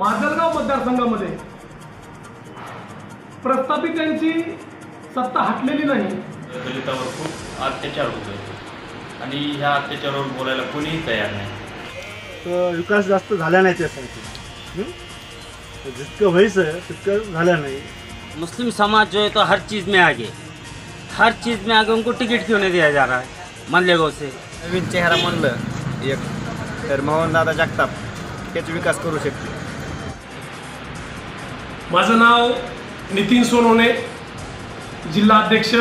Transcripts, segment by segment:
माजलगाव मतदारसंघामध्ये प्रस्थापितांची सत्ता हटलेली नाही. दलितावर खूप अत्याचार होतोय आणि ह्या अत्याचारावर बोलायला कोणीही तयार नाही. तर विकास जास्त झाला नाही त्यासाठी. हं? जितकं व्हायचं तितकं झालं नाही. मुस्लिम समाज जो है तो हर चीज़ में आगे हर चीज़ में आगे उनको टिकट क्यों नहीं दिया जा रहा है? से नवीन चेहरा म्हणलं एक. तर मोहनदादा जगताप हेच विकास करू शकते. माझं नाव नितीन सोनवणे जिल्हा अध्यक्ष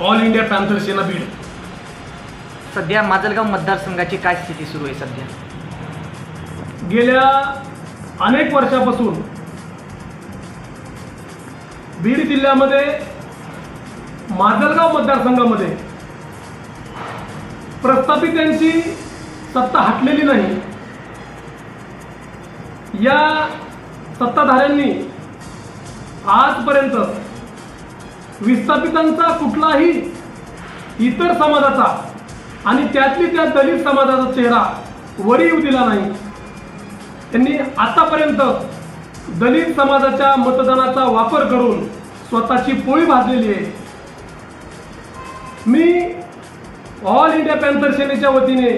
all India panther Sena Beed. सध्या माजलगाव मतदारसंघाची काय स्थिती सुरू आहे सध्या? गेल्या अनेक वर्षापासून बीड जिल्ह्यामध्ये माजलगाव मतदारसंघामध्ये प्रस्थापितांची सत्ता हटलेली नाही. या सत्ताधाऱ्यांनी आजपर्यंत विस्थापितांचा कुठलाही इतर समाजाचा आणि त्यातली त्या दलित समाजाचा चेहरा वरीव येऊ दिला नाही. त्यांनी आतापर्यंत दलित समाजाच्या मतदानाचा वापर करून स्वतःची पोळी भाजलेली आहे. मी ऑल इंडिया पॅन्थर सेनेच्या वतीने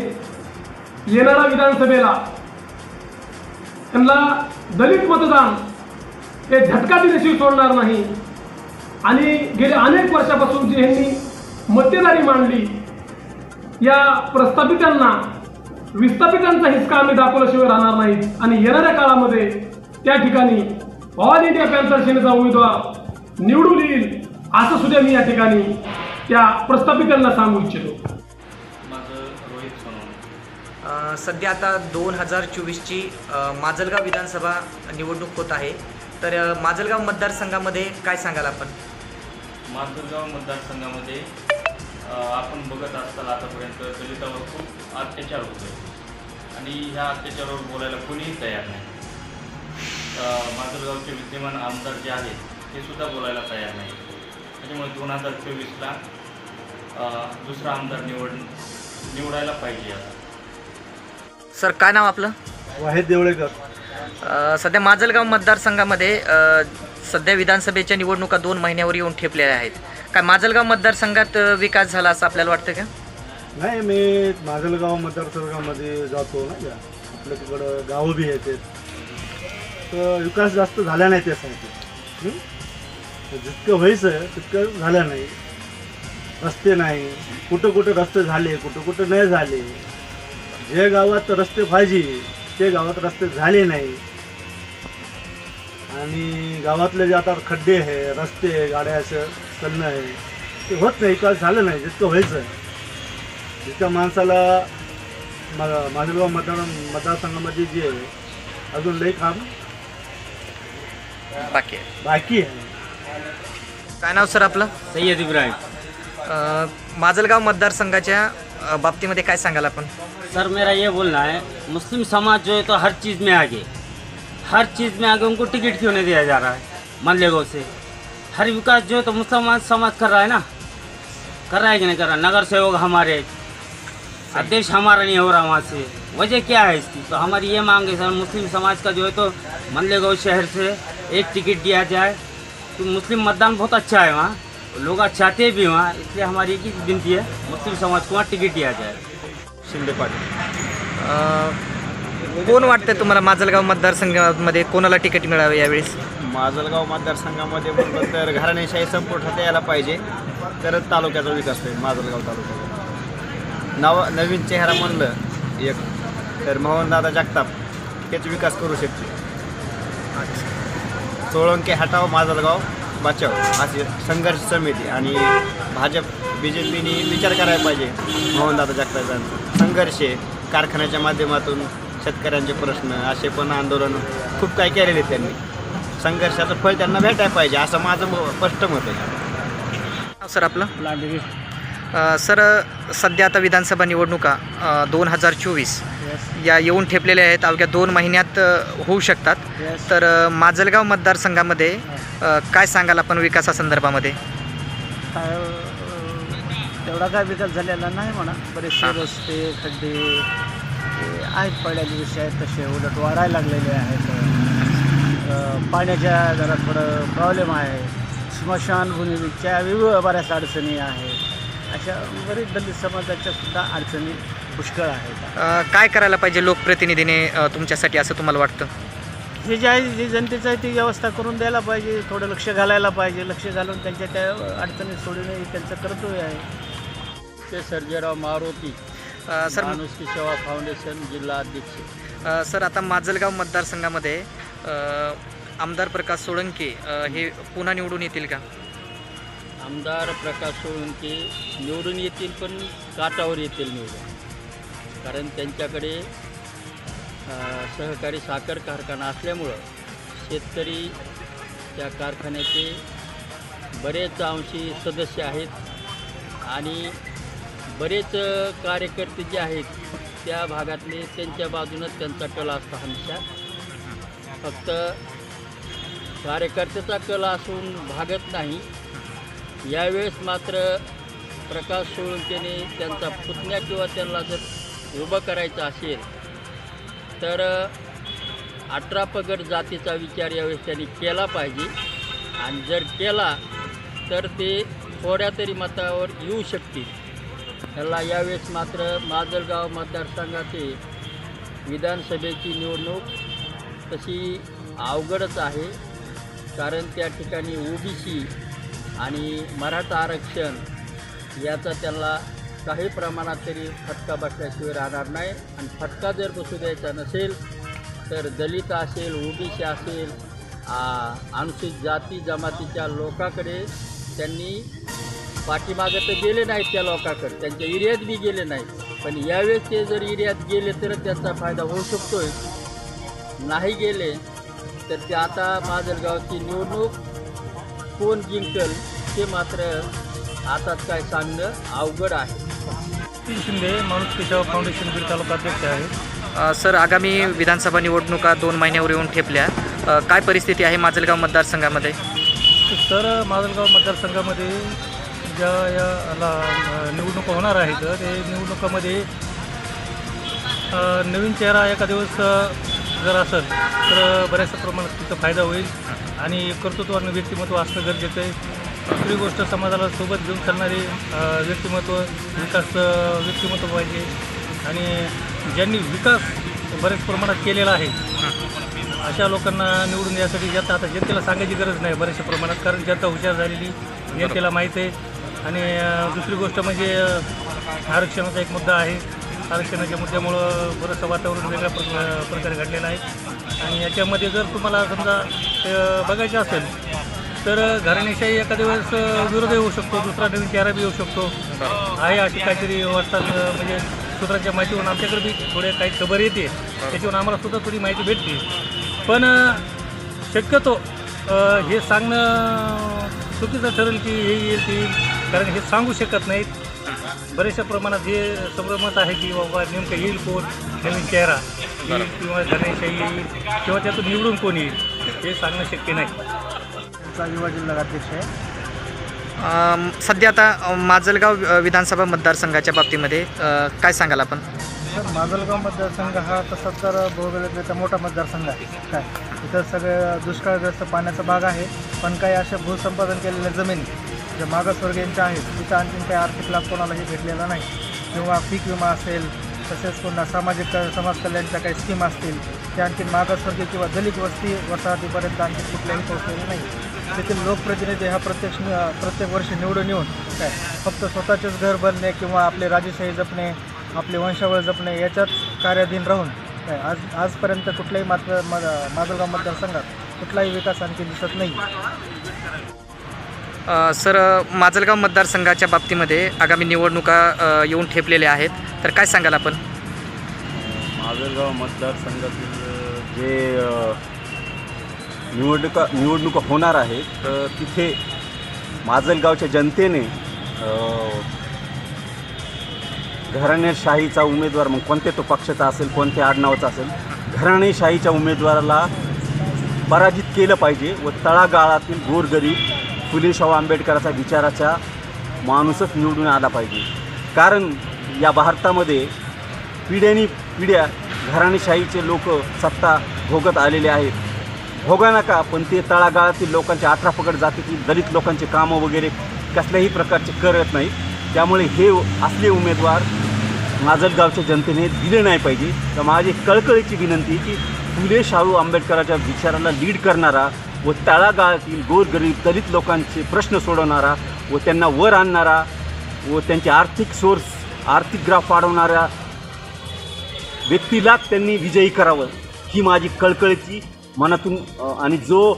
येणाऱ्या विधानसभेला त्यांना दलित मतदान हे झटका दिल्याशिवाय सोडणार नाही. आणि गेल्या अनेक वर्षापासून जी यांनी मक्तेदारी मांडली या प्रस्थापितांना विस्थापितांचा हिसका आम्ही दाखवल्याशिवाय राहणार नाहीत. आणि येणाऱ्या काळामध्ये त्या ठिकाणी ऑल इंडिया पॅन्थर सेनेचा उमेदवार निवडून येईल असं सुद्धा मी या ठिकाणी त्या प्रस्थापितांना सांगू इच्छितो. माझं रोहित सोनवणे. अ, सध्या आता दोन हजार चोवीसची माजलगाव विधानसभा निवडणूक होत आहे. तर माजलगाव मतदारसंघामध्ये काय सांगाल आपण? माजलगाव मतदारसंघामध्ये आपण बघत असताना आतापर्यंत दलितावर खूप अत्याचार होतोय. आणि ह्या अत्याचारावर बोलायला कोणीही तयार नाही. माजलगावचे विद्यमान आमदार जे आहेत ते सुद्धा बोलायला तयार नाही. त्याच्यामुळे दोन हजार चोवीसला दुसरा आमदार निवड निवडायला पाहिजे आता. सर काय नाव आपलं? वाहेद देवळेकर. सध्या माजलगाव मतदारसंघामध्ये सध्या विधानसभेच्या निवडणुका दोन महिन्यावर येऊन ठेपलेल्या आहेत. काय माजलगाव मतदारसंघात विकास झाला असं आपल्याला वाटतं का? नाही मी माजलगाव मतदारसंघामध्ये जातो ना आपल्या तिकडं गावं बी येतात तर विकास जास्त झाला नाही त्यासाठी सांगते जितकं व्हायचं तितकं झालं नाही. रस्ते नाही. कुठं कुठं रस्ते झाले कुठं कुठं नाही झाले. जे गावात रस्ते पाहिजे ते गावात रस्ते झाले नाही. आणि गावातले जे आता खड्डे आहे रस्ते आहे गाड्या असं चालणं आहे ते होत नाही. विकास झालं नाही जितकं व्हायचं. जितक्या माणसाला मा- माजलगाव मतदार मतदारसंघामध्ये जे आहे अजून लई काम बाकी आहे. बाकी आहे. काय नाव सर आपलं? सैयद इब्राहिम. अ, माजलगाव मतदारसंघाच्या अ, बाबतीमध्ये काय सांगाल आपण? सर, मेरा ये बोलना है, मुस्लिम समाज जो है तो हर चीज़ में आगे। हर चीज़ में आगे उनको टिकट क्यों नहीं दिया जा रहा है? गाँव से। हर विकास जो है तो मुसलमान समाज कर रहा है ना? कर रहा है कि नहीं कर रहा? नगर सेवक हमारे, अध्यक्ष हमारा नहीं हो रहा वहाँ से। वजह क्या है इसकी? तो हमारी ये मांग है सर, मुस्लिम समाज का जो है तो मंदले शहर से एक टिकट दिया जाए। तो मुस्लिम मतदान बहुत अच्छा है वहाँ। लोग चाहते भी वहाँ, इसलिए हमारी एक ही विनती है, मुस्लिम समाज को वहाँ टिकट दिया जाए। शिंदे पाटील. कोण वाटतं तुम्हाला माजलगाव मतदारसंघामध्ये कोणाला तिकीट मिळावे यावेळेस? माजलगाव मतदारसंघामध्ये म्हणलं तर घराणेशाही संपुटात यायला पाहिजे. तरच तालुक्याचा विकास होईल माजलगाव तालुक्याचा. नव नवीन चेहरा म्हणलं एक. तर मोहनदादा जगताप हेच विकास करू शकते सोळंके हटाव माजलगाव बचाव अशी संघर्ष समिती आणि भाजप बी जे पीने विचार करायला पाहिजे. मोहनदादा जगतापांचा संघर्ष आहे. कारखान्याच्या माध्यमातून शेतकऱ्यांचे प्रश्न असे पण आंदोलन खूप काही केलेले आहेत त्यांनी. संघर्षाचं फळ त्यांना भेटायला पाहिजे असं माझं म- स्पष्ट मत आहे. सर आपलं? सर सध्या आता विधानसभा निवडणुका दोन हजार चोवीस या येऊन ठेपलेल्या आहेत. अवघ्या दोन महिन्यात होऊ शकतात. तर माजलगाव मतदारसंघामध्ये काय सांगाल आपण विकासासंदर्भामध्ये? तेवढा काय विकास झालेला नाही म्हणा. बरेचसे रस्ते खड्डे ते आहेत पहिल्या दिवशी आहेत तसे उलट वाढायला लागलेले आहेत. पाण्याच्या जरा थोडं प्रॉब्लेम आहे. स्मशानभूमीच्या विविध बऱ्याच अडचणी आहेत. अशा बरेच दलित समाजाच्या सुद्धा अडचणी पुष्कळ आहेत. अ, काय करायला पाहिजे लोकप्रतिनिधीने अ, तुमच्यासाठी असं तुम्हाला वाटतं? हे जे आहे जे जनतेचं आहे ती व्यवस्था करून द्यायला पाहिजे थोडं लक्ष घालायला पाहिजे. लक्ष घालून त्यांच्या त्या अडचणी सोडवणे हे त्यांचं कर्तव्य आहे. ते सर्जेराव मारुती अ, सर माणुसकी सेवा फाउंडेशन जिल्हा अध्यक्ष. अ, सर आता माजलगाव मतदारसंघामध्ये अ, आमदार प्रकाश सोळंके अ, हे पुन्हा निवडून येतील का? आमदार प्रकाश सोळंके निवडून येतील पण काटावर येतील निवडून. कारण त्यांच्याकडे अ, सहकारी साखर कारखाना असल्यामुळं शेतकरी त्या कारखान्याचे बरेच अंशी सदस्य आहेत आणि बरेच कार्यकर्ते जे आहेत त्या भागातले त्यांच्या बाजूनच त्यांचा कल असतो हमेशा फक्त कार्यकर्त्याचा कल असून भागत नाही. यावेळेस मात्र प्रकाश सोळंकेने त्यांचा पुतण्या किंवा त्यांना जर उभं करायचं असेल तर अठरा पगड जातीचा विचार यावेळेस त्यांनी केला पाहिजे. आणि जर केला तर ते थोड्या तरी मतावर येऊ शकतील. ह्याला यावेळेस मात्र माजलगाव मतदारसंघाचे विधानसभेची निवडणूक तशी अवघडच आहे. कारण त्या ठिकाणी ओबीसी आणि मराठा आरक्षण याचा त्यांना काही प्रमाणात तरी फटका बसल्याशिवाय राहणार नाही. आणि फटका जर बसू द्यायचा नसेल तर दलित असेल ओबीसी असेल अनुसूचित जाती जमातीच्या लोकांकडे त्यांनी पाठीमागं तर गेले नाहीत त्या लोकांकडे. त्यांच्या एरियात बी गेले नाहीत. पण यावेळेस ते जर एरियात गेले तर त्याचा फायदा होऊ शकतोय. नाही गेले तर ते आता माजलगावची निवडणूक कोण जिंकल ते मात्र आता काय सांगणं अवघड आहे. शिंदे माणुसकी सेवा फाउंडेशन बीड तालुका अध्यक्ष आहे. सर आगामी विधानसभा निवडणुका दोन महिन्यावर येऊन ठेपल्या. काय परिस्थिती आहे माजलगाव मतदारसंघामध्ये? तर माजलगाव मतदारसंघामध्ये ज्या याला ला निवडणुका होणार आहेत. ते निवडणुकामध्ये नवीन चेहरा एका दिवस जर असेल तर बऱ्याचशा प्रमाणात तिचा फायदा होईल. आणि कर्तृत्वानं व्यक्तिमत्व असणं गरजेचं आहे. दुसरी गोष्ट समाजाला सोबत घेऊन चालणारी व्यक्तिमत्व विकास व्यक्तिमत्व पाहिजे. आणि ज्यांनी विकास बऱ्याच प्रमाणात केलेला आहे अशा लोकांना निवडून यासाठी जनता आता जनतेला सांगायची गरज नाही बऱ्याचशा प्रमाणात कारण जनता हुशार झालेली जनतेला माहीत आहे. आणि दुसरी गोष्ट म्हणजे आरक्षणाचा एक मुद्दा आहे. आरक्षणाच्या मुद्द्यामुळं बरंचसं वातावरण वेगळ्या प्र- प्रकारे घडलेलं आहे. आणि याच्यामध्ये जर तुम्हाला समजा बघायचं असेल तर घराण्याशाही एखाद्या वेळेस विरोधही होऊ शकतो दुसरा नवीन चेहरा बी येऊ शकतो. आहे अशी काहीतरी वाटतात म्हणजे सूत्रांच्या माहितीवरून आमच्याकडे बी थोडे काही खबर येते. त्याच्यावरून आम्हाला सुद्धा थोडी माहिती भेटते. पण शक्यतो हे सांगणं चुकीचं ठरेल की हे येईल ते येईल. कारण हे सांगू शकत नाहीत. बऱ्याचशा प्रमाणात हे संभ्रमत आहे की बाबा नेमकं येईल कोण? नवीन चेहरा. येईल किंवा घराणेशाही येईल किंवा त्यातून निवडून कोण येईल? हे सांगणं शक्य नाही. युवा जिल्हा अध्यक्ष आहे. सध्या आता अ, माजलगाव विधानसभा मतदारसंघाच्या बाबतीमध्ये काय सांगाल आपण? तर माजलगाव मतदारसंघ हा तसा तर भौगोलिकरित्या मोठा मतदारसंघ आहे. काय? इथं सगळे दुष्काळग्रस्त पाण्याचा भाग आहे. पण काही अशा भूसंपादन केलेल्या जमिनी ज्या मागासवर्गीयांच्या आहेत तिथं आणखीन काही आर्थिक लाभ कोणालाही भेटलेला नाही. किंवा पीक विमा असेल तसेच पुन्हा सामाजिक समाज कल्याणच्या काही स्कीम असतील त्या आणखीन मागासवर्गीय किंवा दलित वस्ती वसाहतीपर्यंत आणखी कुठल्याही पोहोचलेली नाही. तेथील लोकप्रतिनिधी हा प्रत्यक्ष प्रत्येक वर्षी निवडून येऊन काय फक्त स्वतःचेच घर बनणे किंवा आपले राजेशाही जपणे आपले वंशावळ जपणे याच्याच कार्याधीन राहून काय आज आजपर्यंत कुठल्याही मात्र माजलगाव मतदारसंघात कुठलाही विकास आणखी दिसत नाही. सर माजलगाव मतदारसंघाच्या बाबतीमध्ये आगामी निवडणुका येऊन ठेपलेल्या आहेत. तर काय सांगाल आपण? माजलगाव मतदारसंघातील जे निवडणुका निवडणुका होणार आहेत तर तिथे माजलगावच्या जनतेने घराणेशाहीचा उमेदवार मग कोणत्या तो पक्षाचा असेल कोणत्या आडनावाचा असेल घराणेशाहीच्या उमेदवाराला पराजित केलं पाहिजे व तळागाळातील गोरगरीब फुले शाहू आंबेडकराचा विचाराचा माणूसच निवडून आला पाहिजे. कारण या भारतामध्ये पिढ्यानी पिढ्या घराणेशाहीचे लोक सत्ता भोगत आलेले आहेत. भोगा नका पण ते तळागाळातील लोकांचे अठरा जातील दलित लोकांचे कामं वगैरे कसल्याही प्रकारचे करत नाही त्यामुळे हे असले उमेदवार माजलगावच्या जनतेने दिले नाही पाहिजे. तर माझी कळकळीची विनंती की फुले शाहू आंबेडकराच्या विचाराला लीड करणारा व तळागाळातील गोरगरीब दलित लोकांचे प्रश्न सोडवणारा व त्यांना वर आणणारा व त्यांचे आर्थिक सोर्स आर्थिक ग्राफ वाढवणाऱ्या व्यक्तीलाच त्यांनी विजयी करावं. ही माझी कळकळीची मनातून आणि जो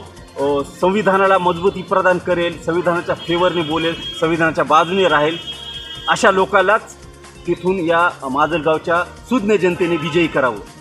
संविधानाला मजबूती प्रदान करेल संविधानाच्या फेवरने बोलेल संविधानाच्या बाजूने राहील अशा लोकालाच तिथून या माजलगावच्या सुज्ञ जनतेने विजयी करावं.